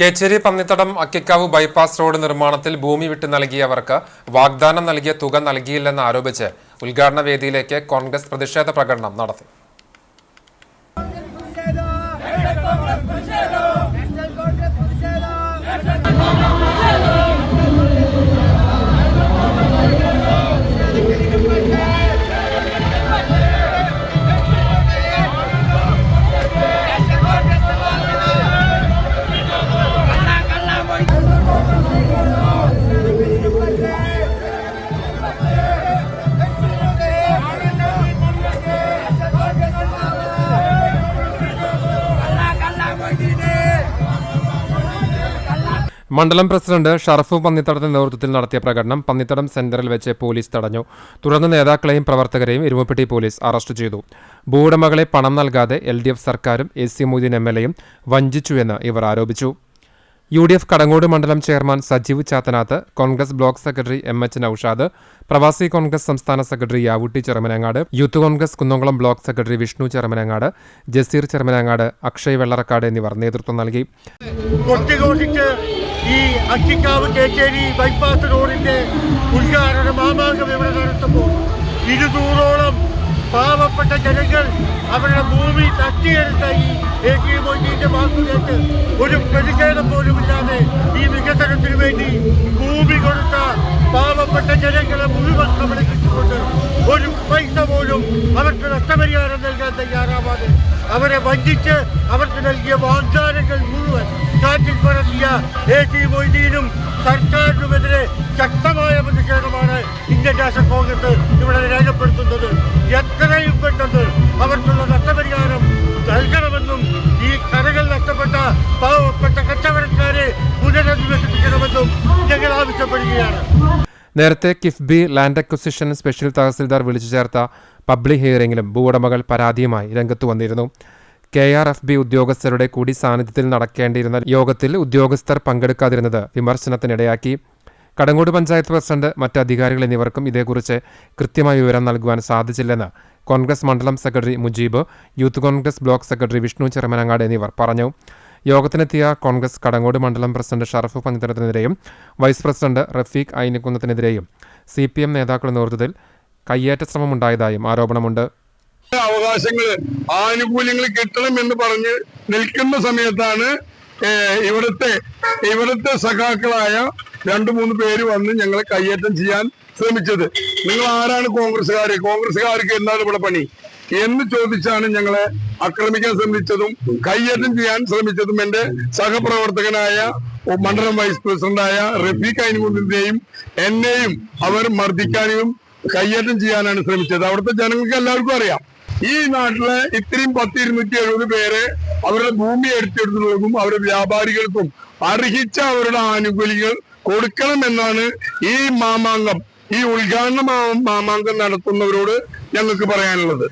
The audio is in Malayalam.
കേച്ചേരി പന്നിത്തടം അക്കിക്കാവ് ബൈപ്പാസ് റോഡ് നിർമ്മാണത്തിൽ ഭൂമി വിട്ടു നൽകിയവർക്ക് വാഗ്ദാനം നൽകിയ തുക നൽകിയില്ലെന്ന് ആരോപിച്ച് ഉദ്ഘാടന വേദിയിലേക്ക് കോൺഗ്രസ് പ്രതിഷേധ പ്രകടനം നടത്തി. മണ്ഡലം പ്രസിഡന്റ് ഷറഫു പന്നിത്തടത്തിന്റെ നേതൃത്വത്തിൽ നടത്തിയ പ്രകടനം പന്നിത്തടം സെന്ററിൽ വെച്ച് പോലീസ് തടഞ്ഞു. തുടർന്ന് നേതാക്കളെയും പ്രവർത്തകരെയും ഇരുമുപ്പെട്ടി പോലീസ് അറസ്റ്റ് ചെയ്തു. ഭൂവുടമകളെ പണം നൽകാതെ എൽ ഡി എഫ് സർക്കാരും A C Moideen M L എയും വഞ്ചിച്ചുവെന്ന് ഇവർ ആരോപിച്ചു. യു ഡി എഫ് കടങ്ങോട് മണ്ഡലം chairman Sajeev Chathanath Congress block secretary M H Noushad പ്രവാസി കോൺഗ്രസ് സംസ്ഥാന secretary Yavutti Cherumanangad youth Congress Kunnamkulam block secretary Vishnu Cherumanangad Jaseer Cherumanangad Akshay Vellarakkad എന്നിവർ നേതൃത്വം നൽകി. ഈ അക്കിക്കാവ് കേച്ചേരി ബൈപ്പാസ് റോഡിന്റെ ഉദ്ഘാടന മാമാങ്ക ഇവിടെ നടത്തുമ്പോൾ ഇരുന്നൂറോളം പാവപ്പെട്ട ജനങ്ങൾ അവരുടെ ഭൂമി തട്ടിയെടുത്ത ഈ എ കെ മൊയ്തീന്റെ വാക്കുകേട്ട് ഒരു പ്രതിഷേധം പോലും ഇല്ലാതെ ഈ വികസനത്തിന് വേണ്ടി ഭൂമി കൊടുത്ത പാവപ്പെട്ട ജനങ്ങളെ മുഴുവൻ കിട്ടുകൊണ്ട് ഒരു പൈസ പോലും അവർക്ക് നഷ്ടപരിഹാരം നൽകാൻ തയ്യാറാവാതെ അവരെ വഞ്ചിച്ച് അവർക്ക് നൽകിയ വാഗ്ദാനങ്ങൾ മുഴുവൻ കാറ്റിൽ പറത്തിയ എ ടി മൊയ്തീനും സർക്കാരിനുമെതിരെ ശക്തമായ പ്രതിഷേധമാണ് ഇന്ത്യൻ രാഷ്ട്ര കോൺഗ്രസ് ഇവിടെ രേഖപ്പെടുത്തുന്നത്. എത്രയും പെട്ടെന്ന് അവർക്കുള്ള നഷ്ടപരിഹാരം നൽകണമെന്നും ഈ കരകൾ നഷ്ടപ്പെട്ട പാവപ്പെട്ട കച്ചവടക്കാരെ പുനരധിവസിപ്പിക്കണമെന്നും ഞങ്ങൾ ആവശ്യപ്പെടുകയാണ്. നേരത്തെ KIIFB land acquisition special tahsildar വിളിച്ചു ചേർത്ത പബ്ലിക് ഹിയറിംഗിലും ഭൂവുടമകൾ പരാതിയുമായി രംഗത്ത് വന്നിരുന്നു. കെ ആർ എഫ് ബി ഉദ്യോഗസ്ഥരുടെ കൂടി സാന്നിധ്യത്തിൽ നടക്കേണ്ടിയിരുന്ന യോഗത്തിൽ ഉദ്യോഗസ്ഥർ പങ്കെടുക്കാതിരുന്നത് വിമർശനത്തിനിടയാക്കി. കടങ്ങോട് പഞ്ചായത്ത് പ്രസിഡന്റ് മറ്റ് അധികാരികൾ എന്നിവർക്കും ഇതേക്കുറിച്ച് കൃത്യമായ വിവരം നൽകുവാൻ സാധിച്ചില്ലെന്ന് കോൺഗ്രസ് മണ്ഡലം secretary Mujeeb youth Congress block secretary Vishnu Cherumanangad എന്നിവർ പറഞ്ഞു. യോഗത്തിനെത്തിയ കോൺഗ്രസ് കടങ്ങോട് മണ്ഡലം പ്രസിഡന്റ് ഷറഫ് പഞ്ചിതരത്തിനെതിരെയും വൈസ് പ്രസിഡന്റ് റഫീഖ് ഐനക്കുന്നത്തിനെതിരെയും സി പി എം നേതാക്കളുടെ നേതൃത്വത്തിൽ കയ്യേറ്റ ശ്രമമുണ്ടായതായും ആരോപണമുണ്ട്. അവകാശങ്ങൾ ആനുകൂല്യങ്ങൾ കിട്ടണം എന്ന് പറഞ്ഞ് നിൽക്കുന്ന സമയത്താണ് ഇവിടുത്തെ ഇവിടുത്തെ സഖാക്കളായ രണ്ടു മൂന്ന് പേര് വന്ന് ഞങ്ങളെ കയ്യേറ്റം ചെയ്യാൻ ശ്രമിച്ചത്. നിങ്ങൾ ആരാണ് കോൺഗ്രസ്സുകാർ കോൺഗ്രസ്സുകാർക്ക് എന്താണ് ഇവിടെ പണി? എന്ന് ചോദിച്ചാണ് ഞങ്ങളെ ആക്രമിക്കാൻ ശ്രമിച്ചതും കയ്യേറ്റം ചെയ്യാൻ ശ്രമിച്ചതും എന്റെ സഹപ്രവർത്തകനായ മണ്ഡലം വൈസ് പ്രസിഡന്റായ റഫീഖ് അയിൻകുണ്ടിന്റെയും എന്നെയും അവർ മർദ്ദിക്കാനും കയ്യേറ്റം ചെയ്യാനാണ് ശ്രമിച്ചത്. അവിടുത്തെ ജനങ്ങൾക്ക് എല്ലാവർക്കും അറിയാം. ഈ നാട്ടിലെ ഇത്രയും പത്ത് ഇരുന്നൂറ്റി എഴുപത് പേരെ അവരുടെ ഭൂമി എടുത്തെടുത്തുള്ളവർക്കും അവരുടെ വ്യാപാരികൾക്കും അർഹിച്ച അവരുടെ ആനുകൂല്യങ്ങൾ കൊടുക്കണം എന്നാണ് ഈ മാമാങ്കം ഈ ഉദ്ഘാടന മാമാങ്കം നടത്തുന്നവരോട് ഞങ്ങൾക്ക് പറയാനുള്ളത്.